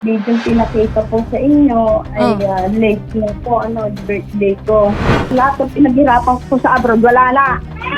Video pinakita po sa inyo ay Oh. ah, late na po, ano, birthday ko. Lahat ng pinaghirapan ko sa abroad, wala na.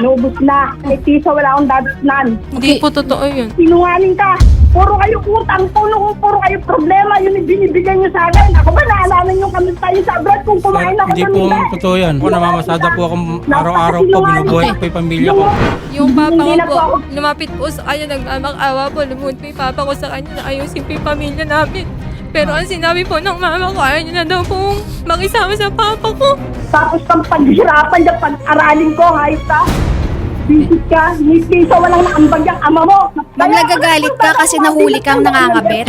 Naubos na. May piso, wala akong dadatnan. Hindi po totoo yun. Sinungaling ka. Puro kayo utang, puno puro kayo problema, yun yung binibigyan nyo sa akin. Ako ba naalala nyo kami tayo sa abroad kung kumain ako Hindi doon, po hindi? totoo yan. Po, namamasada po ako araw-araw po, binubuhay ko po yung pamilya ko. Yung papa Hindi ko na po, po ako lumapit po sa kanya, nagmamak-awa po, lumuhod po yung papa ko sa kanya na ayusin po yung pamilya namin. Pero ang sinabi po ng mama ko, ayaw niya na daw pong makisama sa papa ko. Tapos kang paghirapan niya, pag-aralin ko, hayop ka. Bisit ka, ni piso walang naambag yung ama mo. Ma'am, nagagalit ka kasi nahuli kang nangangabit?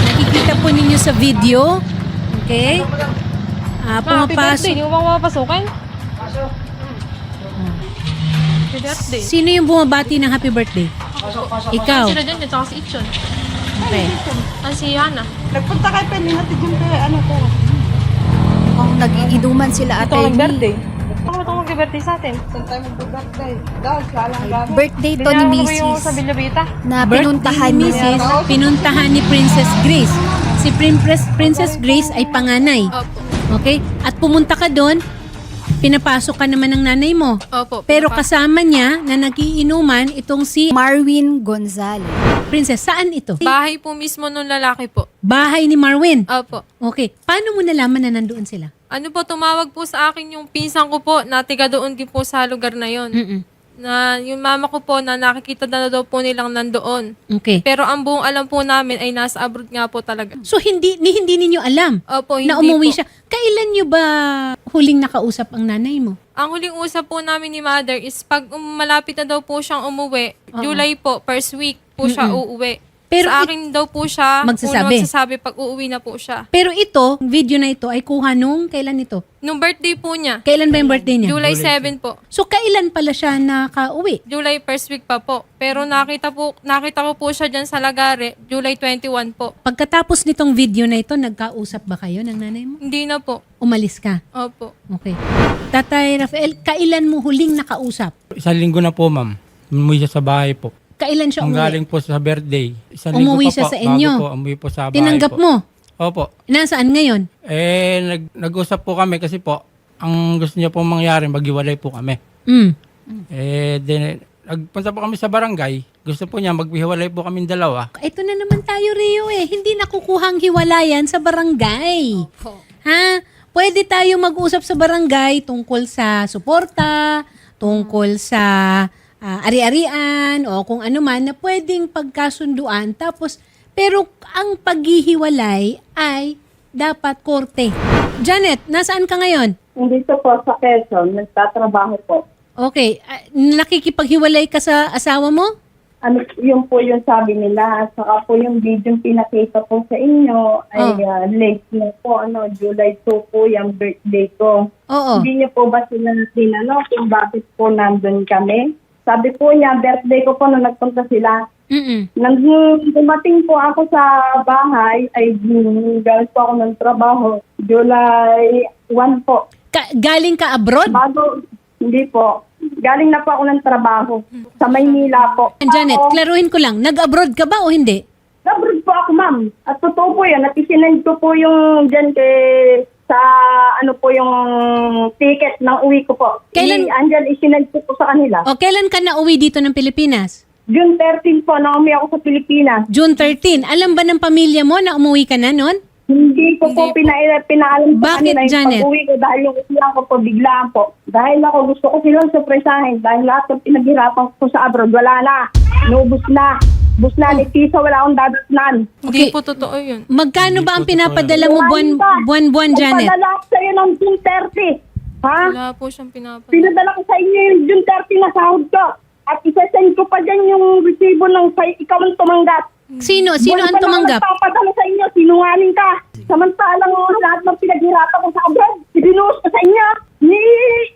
Nakikita po ninyo sa video. Okay? Ah, pumapasok. hindi mo ba mapapasukan? Happy birthday. Sino yung bumabati ng happy birthday? Ikaw. Sila dyan, at saka si Ichon. Okay. Ah, si Hana. Nagpunta kay Penny natin yung ano ko. Kung nag-iinuman sila ate ni. Ano ito mag-birthday sa atin? Birthday to ni Dinala mo ba yung sa Mrs. Villabita? na Birthday pinuntahan ni. Mrs. Pinuntahan ni Princess Grace. Si Princess, Princess Grace ay panganay. Okay? At pumunta ka doon, pinapasok ka naman ng nanay mo. Opo. Pero pinapa- kasama niya na nagiinuman itong si Marwin Gonzalez. Princess. Saan ito? Bahay po mismo nung lalaki po. Bahay ni Marwin. Opo. Okay. Paano mo nalaman na nandoon sila? Ano po, tumawag po sa akin yung pinsan ko po na tiga doon din po sa lugar na yon. Mm-mm. Na yung mama ko po na nakikita na daw po nilang nandoon. Okay. Pero ang buong alam po namin ay nasa abroad nga po talaga. So hindi ni hindi ninyo alam Opo, hindi na umuwi po. siya. Kailan nyo ba huling nakausap ang nanay mo? Ang huling usap po namin ni mother is pag um, malapit na daw po siyang umuwi, Oo. July po, first week po siya uuwi. Pero sa it- akin daw po siya, Magsasabi. una magsasabi pag uuwi na po siya. Pero ito, video na ito ay kuha nung kailan ito? Nung birthday po niya, Kailan ba yung birthday niya? July 7 po. So kailan pala siya nakauwi? July first week pa po. Pero nakita po nakita ko po siya diyan sa Lagare, July 21 po. Pagkatapos nitong video na ito, nagkausap ba kayo ng nanay mo? Hindi na po. Umalis ka. Opo. Okay. Tatay Rafael, kailan mo huling nakausap? Isang linggo na po, ma'am. Umuwi siya sa bahay po. Kailan siya Ang umuwi? galing po sa birthday. Isang Umuwi linggo pa siya po, sa inyo? Bago po, umuwi po sa bahay Tinanggap po. mo? Opo. Nasaan ngayon? Eh, nag, nag-usap po kami kasi po, ang gusto niya po mangyari, maghiwalay po kami. Mm. Eh, then, nagpunta po kami sa barangay. Gusto po niya, maghiwalay po kami dalawa. Ito na naman tayo, Rio eh. Hindi nakukuhang hiwalayan sa barangay. Ha? Pwede tayo mag-usap sa barangay tungkol sa suporta, tungkol sa ah, ari-arian, o kung ano man na pwedeng pagkasunduan. Tapos, pero ang paghihiwalay ay dapat korte. Janet, nasaan ka ngayon? Dito po sa Quezon, nagtatrabaho po. Okay, ah, nakikipaghiwalay ka sa asawa mo? Ano, yun po yung sabi nila. Saka po yung video pinakita po sa inyo ay Oh. ah, late na po. Ano, July 2 po yung birthday ko. Oo. Hindi niyo po ba sila tinanong kung bakit po nandun kami? Sabi po niya, birthday ko po nung nagpunta sila. Mm-mm. Nang dumating po ako sa bahay, ay galing po ako ng trabaho. July 1 po. Ka- galing ka abroad? Bago, hindi po. Galing na po ako ng trabaho. Sa Maynila po. Janet, Ako, klaruhin ko lang, nag-abroad ka ba o hindi? Abroad po ako, ma'am. At totoo po yan. At isinend ko po yung dyan kay sa ano po yung ticket ng uwi ko po. Kailan- I, andyan, isinend ko po sa kanila. O kailan ka nauwi dito ng Pilipinas? June 13 po, na umuwi ako sa Pilipinas. June 13. Alam ba ng pamilya mo na umuwi ka na noon? Hindi ko po pina pinaalam sa Bakit, kanila yung Janet? pag-uwi ko dahil yung uwihan ko po biglaan po. Dahil ako gusto ko silang surpresahin dahil lahat ng pinaghirapan ko sa abroad, wala na. Naubos na. Bus na, ni piso, wala akong dadatnan. Hindi Okay. po totoo 'yun. Magkano ba ang Hindi pinapadala mo buwan, buwan-buwan, Janet? Nagpadala ko sa'yo ng June 30. Ha? Wala po siyang pinapanood. Pinadala ko sa inyo yung June 30 na sahod ko. At isasend ko pa dyan yung resibo ng sa ikaw ang tumanggap. Sino? Sino Buwan ang tumanggap? ako nagpapadala sa inyo, sinungaling ka. Samantalang lahat ng pinaghirapan ko sa abroad, ibinuhos ko sa inyo. Ni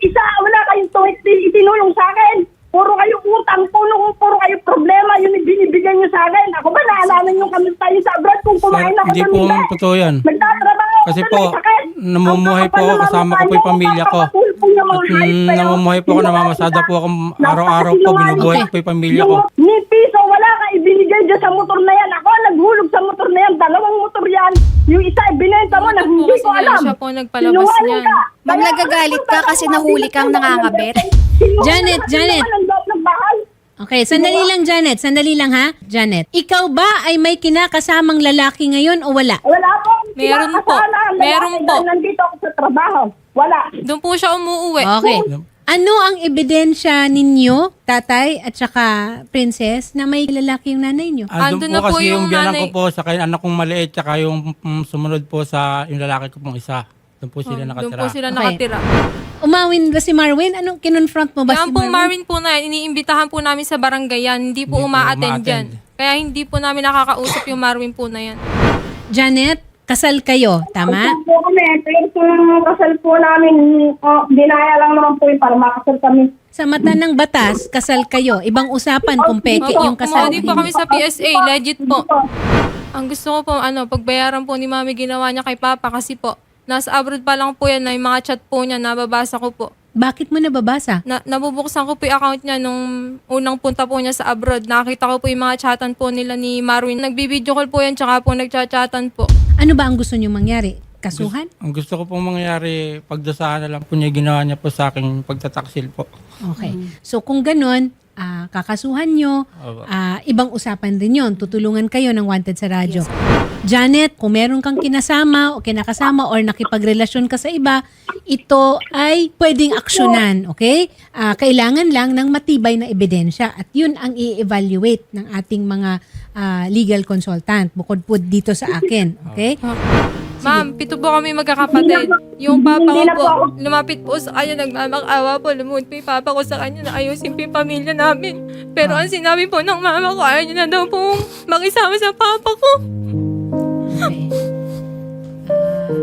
isa, wala kayong tuwit itinulong sa akin. Puro kayo utang, puno puro kayo problema, yun yung binibigyan nyo sa akin. Ako ba naalala nyo kami tayo kayo sa abroad kung Sir, kumain ako hindi po hindi. totoo yan. Nagtatrabaho Kasi po, may sakit. namumuhay Ang po ako, ng kasama ko po yung pamilya ko. kapapul po yung mga At hayop mm, kayo. namumuhay po ako, Sinungaling namamasada po ako araw-araw po, Napakasinungaling binubuhay ko po yung pamilya ko. Yung Ni piso, wala ka ibinigay dyan sa motor na yan. Ako, naghulog sa motor na yan. Dalawang motor yan. Yung isa, ibinenta mo na po hindi kasi ko alam. siya po nagpalabas Sinungaling niyan? ka. Ma'am, Kaya nagagalit ka kasi nahuli kang nangangabet. Sinungaling Janet, ka, Janet. sinungaling ang loob ng bahay. Okay, sandali lang Janet, sandali lang ha. Janet, ikaw ba ay may kinakasamang lalaki ngayon o wala? Wala po. Meron po. Meron po. Nandito ako sa trabaho. Wala. Doon po siya umuuwi. Okay. Ano ang ebidensya ninyo, tatay at saka princess, na may lalaki yung nanay nyo? Andun Andun po na po kasi yung yung biyanan nanay. ko po, saka yung anak kong maliit, saka yung mm, sumunod po sa yung lalaki ko pong isa. Doon po sila Doon nakatira. po sila Okay. nakatira. Umawin ba si Marwin? Anong kinonfront mo ba si Yan pong Marwin? Marvin po na yan, iniimbitahan po namin sa barangay yan. Hindi po Hindi po uma-attend uma-attend. yan. Kaya hindi po namin nakakausap yung Marvin po na yan. Janet, kasal kayo, tama? Kasal po kami. Pero kasal po namin, oh, dinaya lang naman po yun para makasal kami. Sa mata ng batas, kasal kayo. Ibang usapan kung peke Opo, yung kasal. Umadi po kami sa PSA, legit po. Ang gusto ko po, ano, pagbayaran po ni mami ginawa niya kay papa kasi po, nasa abroad pa lang po yan na yung mga chat po niya, nababasa ko po. Bakit mo nababasa? Na, nabubuksan ko po yung account niya nung unang punta po niya sa abroad. Nakita ko po yung mga chatan po nila ni Marwin. Nagbibideo call po yan, tsaka po nagchat-chatan po. Ano ba ang gusto niyo mangyari? Kasuhan? Ang gusto ko pong mangyari, pagdasahan na lang po niya ginawa niya po sa aking pagtataksil po. Okay. So kung ganun, ah, kakasuhan nyo, Opo. ah, ibang usapan din yon Tutulungan kayo ng Wanted sa radyo. Janet, kung meron kang kinasama o kinakasama or nakipagrelasyon ka sa iba, ito ay pwedeng aksyonan, okay? Ah, kailangan lang ng matibay na ebidensya at yun ang i-evaluate ng ating mga ah, legal consultant bukod po dito sa akin, okay? Ma'am, pito po kami magkakapatid. Yung papa ko Hindi na po, po ako- lumapit po sa kanya, nagmamak-awa po, lumuhod po yung papa ko sa kanya na ayusin po yung pamilya namin. Pero ang sinabi po ng mama ko, ayaw niya na daw po makisama sa papa ko. Okay. Ah,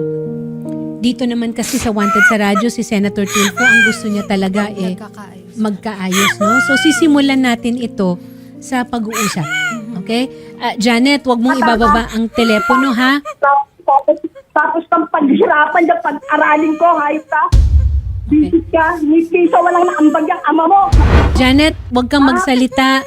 dito naman kasi sa Wanted sa Radyo, si Senator Tulfo, ang gusto niya talaga eh, Nagkakaayos. magkaayos, no? So, sisimulan natin ito sa pag-uusap. Okay? Ah, Janet, wag mong ibababa ang telepono, ha? Tapos, tapos kang paghirapan dyan, pag-aralin ko, hayop ka. Bisit ka, ni piso walang naambag yung ama mo. Janet, wag kang magsalita.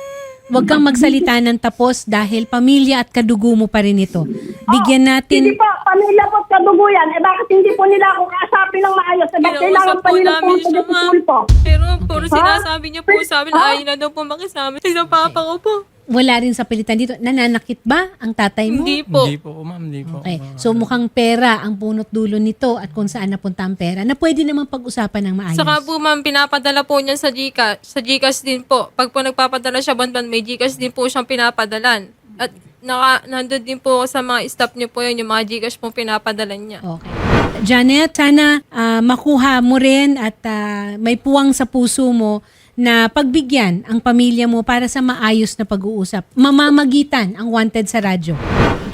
Wag kang magsalita ng tapos dahil pamilya at kadugo mo pa rin ito. Bigyan Hindi natin... po, pamilya po at kadugo yan. Eh bakit hindi po nila ako kaasapin ng maayos? Eh bakit kailangan Kinausap pa po nila namin po siya, sa ma'am. school po? Pero puro sinasabi niya po sa amin, ayaw na daw po makisama sa papa ko po. Wala rin sa pilitan dito. Nananakit ba ang tatay mo? Hindi po. Hindi po, ma'am, hindi po. Okay. So mukhang pera ang punot dulo nito at kung saan napunta ang pera na pwede namang pag-usapan ng maayos. Saka po ma'am, pinapadala po niya sa Gcash. Sa Gcash din po. Pag po nagpapadala siya banban, may Gcash din po siyang pinapadalan. At naka, nandun din po sa mga staff niyo po yun, yung mga Gcash po pinapadalan niya. Okay. Janet, sana ah, makuha mo rin at ah, may puwang sa puso mo na pagbigyan ang pamilya mo para sa maayos na pag-uusap. Mamamagitan ang wanted sa radyo.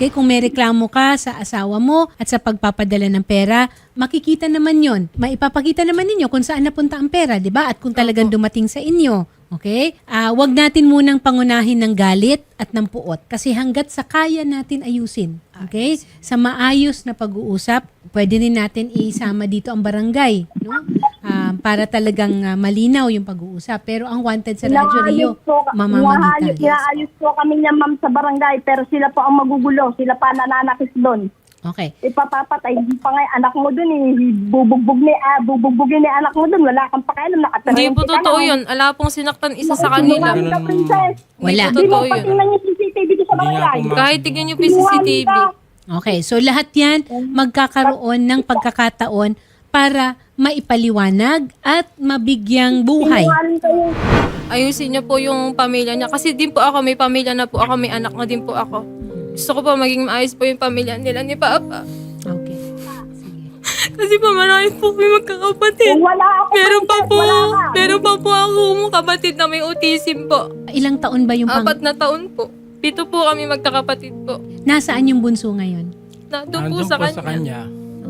Okay, kung may reklamo ka sa asawa mo at sa pagpapadala ng pera, makikita naman yon. Maipapakita naman ninyo kung saan napunta ang pera, di ba? At kung talagang dumating sa inyo. Okay? Ah, wag natin munang pangunahin ng galit at ng puot kasi hanggat sa kaya natin ayusin. Okay? Sa maayos na pag-uusap, pwede rin natin isama dito ang barangay, no? Ah, para talagang ah, malinaw yung pag-uusap. Pero ang wanted sa Radyo Rio, po, mamamagitan. inaayos, inaayos po kami niya ma'am sa barangay pero sila po ang magugulo. Sila pa nananakis doon. Okay. Ipapapatay, hindi pa nga anak mo doon eh. Bubugbog ni, ah, bubugbugin ni anak mo doon. Wala kang pakialam. Nakatira Hindi po totoo lang. yun. Ala pong sinaktan isa sa kanila. Ka, princess. Wala. Hindi Hindi po mo totoo yun. patingnan yung CCTV dito sa Hindi nga barangay. Kahit tignan niyo po yung CCTV. Okay, so lahat yan magkakaroon ng pagkakataon para maipaliwanag at mabigyang buhay. Ayusin niyo po yung pamilya niya. Kasi din po ako, may pamilya na po ako, may anak na din po ako. Gusto ko po maging maayos po yung pamilya nila ni Papa. Okay. Kasi po marami po kami magkakapatid. Wala ako, Meron pa po, meron pa po ako kapatid na may autism po. Ilang taon ba yung pang... Apat na taon po. Pito po kami magkakapatid po. Nasaan yung bunso ngayon? Na, doon po Nandun sa po kanya. sa kanya.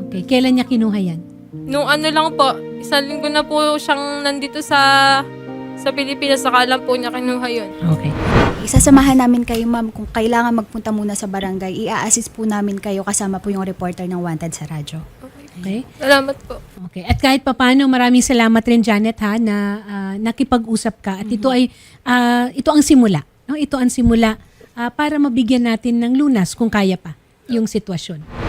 Okay, kailan niya kinuha yan? Nung ano lang po, isang linggo na po siyang nandito sa sa Pilipinas, saka lang po niya kinuha yun. Okay. Isasamahan namin kayo, ma'am, kung kailangan magpunta muna sa barangay, i-assist po namin kayo kasama po yung reporter ng Wanted sa radyo. Okay? Salamat po. Okay. At kahit papano, maraming salamat rin Janet ha na ah, nakipag-usap ka at ito ay ah, ito ang simula, no? Ito ang simula ah, para mabigyan natin ng lunas kung kaya pa yung sitwasyon.